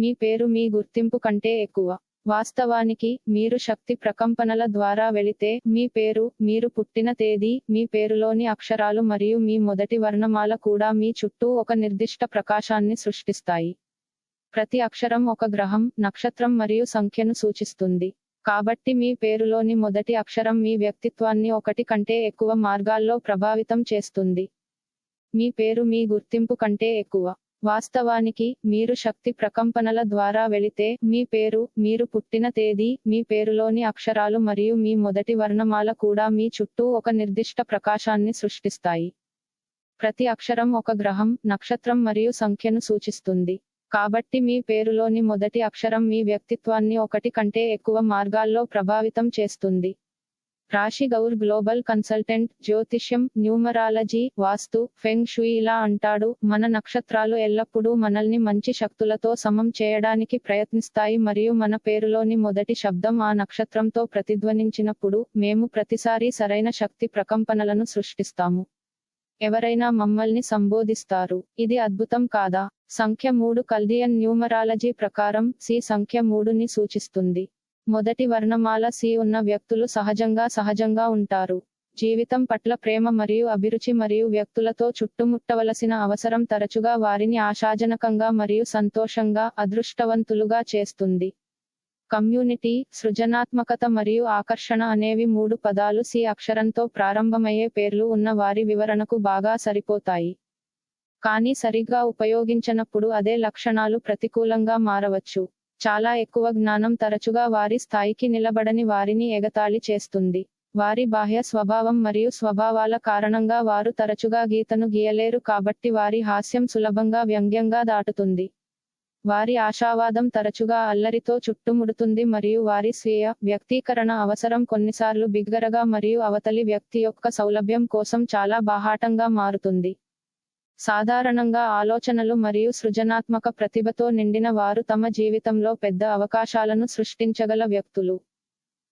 మీ పేరు మీ గుర్తింపు కంటే ఎక్కువ. వాస్తవానికి మీరు శక్తి ప్రకంపనల ద్వారా వెళితే మీ పేరు మీరు పుట్టిన తేదీ మీ పేరులోని అక్షరాలు మరియు మీ మొదటి వర్ణమాల కూడా మీ చుట్టూ ఒక నిర్దిష్ట ప్రకాశాన్ని సృష్టిస్తాయి. ప్రతి అక్షరం ఒక గ్రహం నక్షత్రం మరియు సంఖ్యను సూచిస్తుంది. కాబట్టి మీ పేరులోని మొదటి అక్షరం మీ వ్యక్తిత్వాన్ని ఒకటి కంటే ఎక్కువ మార్గాల్లో ప్రభావితం చేస్తుంది. మీ పేరు మీ గుర్తింపు కంటే ఎక్కువ. వాస్తవానికి మీరు శక్తి ప్రకంపనల ద్వారా వెళితే మీ పేరు మీరు పుట్టిన తేదీ మీ పేరులోని అక్షరాలు మరియు మీ మొదటి వర్ణమాల కూడా మీ చుట్టూ ఒక నిర్దిష్ట ప్రకాశాన్ని సృష్టిస్తాయి. ప్రతి అక్షరం ఒక గ్రహం నక్షత్రం మరియు సంఖ్యను సూచిస్తుంది. కాబట్టి మీ పేరులోని మొదటి అక్షరం మీ వ్యక్తిత్వాన్ని ఒకటి కంటే ఎక్కువ మార్గాల్లో ప్రభావితం చేస్తుంది. రాశి గౌర్ గ్లోబల్ కన్సల్టెంట్ జ్యోతిష్యం న్యూమరాలజీ వాస్తు ఫెంగ్ షుయి ఇలా అంటాడు మన నక్షత్రాలు ఎల్లప్పుడూ మనల్ని మంచి శక్తులతో సమం చేయడానికి ప్రయత్నిస్తాయి మరియు మన పేరులోని మొదటి శబ్దం ఆ నక్షత్రంతో ప్రతిధ్వనించినప్పుడు మేము ప్రతిసారి సరైన శక్తి ప్రకంపనలను సృష్టిస్తాము. ఎవరైనా మమ్మల్ని సంబోధిస్తారు. ఇది అద్భుతం కాదా? సంఖ్య మూడు కల్దియన్ న్యూమరాలజీ ప్రకారం సి సంఖ్య మూడుని సూచిస్తుంది. మొదటి వర్ణమాల సి ఉన్న వ్యక్తులు సహజంగా సహజంగా ఉంటారు. జీవితం పట్ల ప్రేమ మరియు అభిరుచి మరియు వ్యక్తులతో చుట్టుముట్టవలసిన అవసరం తరచుగా వారిని ఆశాజనకంగా మరియు సంతోషంగా అదృష్టవంతులుగా చేస్తుంది. కమ్యూనిటీ సృజనాత్మకత మరియు ఆకర్షణ అనేవి మూడు పదాలు సి అక్షరంతో ప్రారంభమయ్యే పేర్లు ఉన్న వారి వివరణకు బాగా సరిపోతాయి. కానీ సరిగ్గా ఉపయోగించనప్పుడు అదే లక్షణాలు ప్రతికూలంగా మారవచ్చు. చాలా ఎక్కువ జ్ఞానం తరచుగా వారి స్థాయికి నిలబడని వారిని ఎగతాళి చేస్తుంది. వారి బాహ్య స్వభావం మరియు స్వభావాల కారణంగా వారు తరచుగా గీతను గీయలేరు కాబట్టి వారి హాస్యం సులభంగా వ్యంగ్యంగా దాటుతుంది. వారి ఆశావాదం తరచుగా అల్లరితో చుట్టుముడుతుంది మరియు వారి స్వీయ వ్యక్తీకరణ అవసరం కొన్నిసార్లు బిగ్గరగా మరియు అవతలి వ్యక్తి యొక్క సౌలభ్యం కోసం చాలా బాహాటంగా మారుతుంది. సాధారణంగా ఆలోచనలు మరియు సృజనాత్మక ప్రతిభతో నిండిన వారు తమ జీవితంలో పెద్ద అవకాశాలను సృష్టించగల వ్యక్తులు.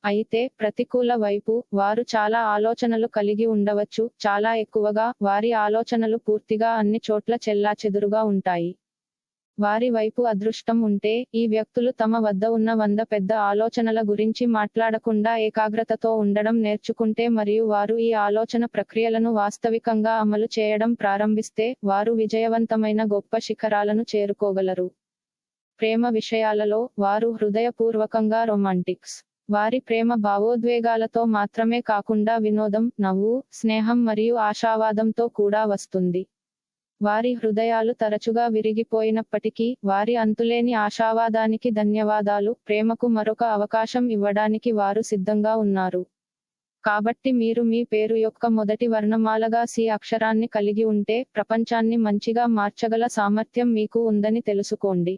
అయితే ప్రతికూల వైపు వారు చాలా ఆలోచనలు కలిగి ఉండవచ్చు చాలా ఎక్కువగా వారి ఆలోచనలు పూర్తిగా అన్ని చోట్ల చెల్లాచెదురుగా ఉంటాయి. వారి వైపు అదృష్టం ఉంటే ఈ వ్యక్తులు తమ వద్ద ఉన్న వంద పెద్ద ఆలోచనల గురించి మాట్లాడకుండా ఏకాగ్రతతో ఉండడం నేర్చుకుంటే మరియు వారు ఈ ఆలోచన ప్రక్రియలను వాస్తవికంగా అమలు చేయడం ప్రారంభిస్తే వారు విజయవంతమైన గొప్ప శిఖరాలను చేరుకోగలరు. ప్రేమ విషయాలలో వారు హృదయపూర్వకంగా రొమాంటిక్స్. వారి ప్రేమ భావోద్వేగాలతో మాత్రమే కాకుండా వినోదం నవ్వు స్నేహం మరియు ఆశావాదంతో కూడా వస్తుంది. వారి హృదయాలు తరచుగా విరిగిపోయినప్పటికీ వారి అంతులేని ఆశావాదానికి ధన్యవాదాలు ప్రేమకు మరొక అవకాశం ఇవ్వడానికి వారు సిద్ధంగా ఉన్నారు. కాబట్టి మీరు మీ పేరు యొక్క మొదటి వర్ణమాలగా సి అక్షరాన్ని కలిగి ఉంటే ప్రపంచాన్ని మంచిగా మార్చగల సామర్థ్యం మీకు ఉందని తెలుసుకోండి.